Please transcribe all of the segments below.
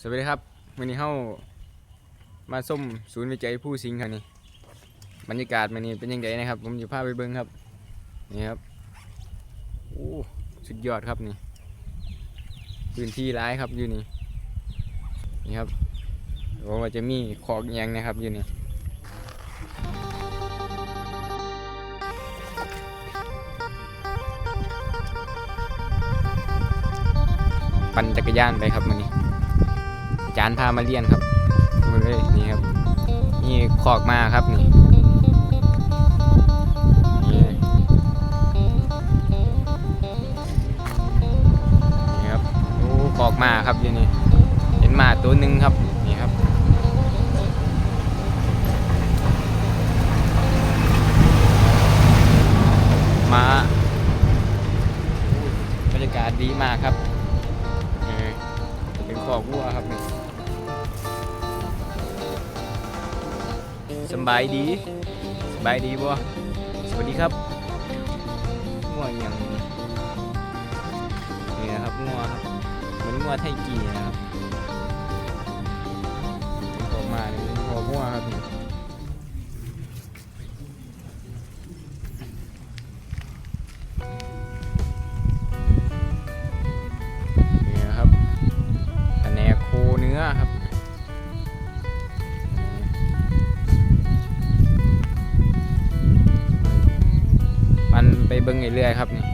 สวัสดีครับวันนี้เฮามาส้มศูนย์วิจัยผู้สิงครับนี่บรรยากาศมันนี้เป็นยังไงนะครับ ผมจะพาไปเบิ้งครับนี่ครับโอ้สุดยอดครับนี่พื้นที่ร้ายครับอยู่นี่นี่ครับบอกว่าจะมีขอกยังนะครับอยู่นี่ปั่นจักรยานไปครับมันนี้ จารย์พามาเรียนครับมาเลยนี่ครับนี่ขอกมาครับนี่นี่ครับโอ้ขอกมาครับอยู่นี่เห็นหมาตัวหนึ่งครับนี่ครับมาบรรยากาศดีมากครับเออเป็นขอกวัวครับนี่ สบายดีสบายดีบ่สวัสดีครับงัวอย่างนี่นะครับงัวครับเหมือนงัวไทยกีนะครับ มันไปเบิ้งเรื่อยๆครับนี่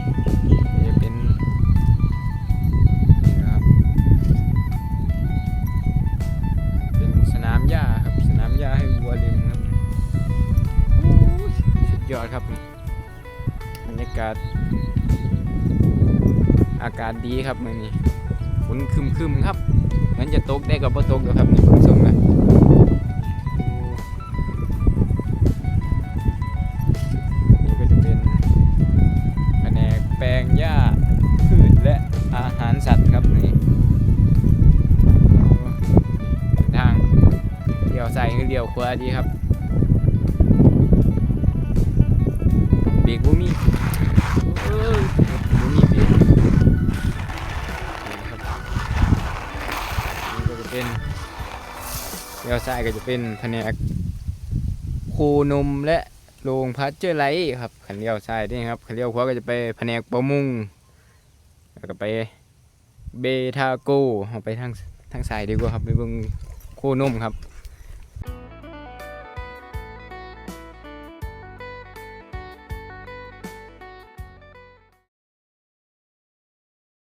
จะเป็นนี่นะครับเป็นสนามหญ้าครับสนามหญ้าให้วัวเล่นครับสุดยอดครับบรรยากาศ อากาศดีครับมื่อนี้ฝนคึมๆครับเหมือนจะตกได้กับบ่ตกแล้วครับนี่คุณผู้ชมนะ เลี้ยวซ้ายคือเลี้ยวขวาดีครับเบรกบ่มีเอ้ยบ่มีเบรกนี่ครับนี่ก็จะเป็นเลี้ยวซ้ายก็จะเป็นแผนกโคนมและโรงพัชเจอร์ไลท์ครับขันเลี้ยวซ้ายนี่ครับขันเลี้ยวขวาก็จะไปแผนกประมงแล้วก็ไปเบทาโกเอาไปทางทางซ้ายดีกว่าครับไปเบิ่งโคนมครับ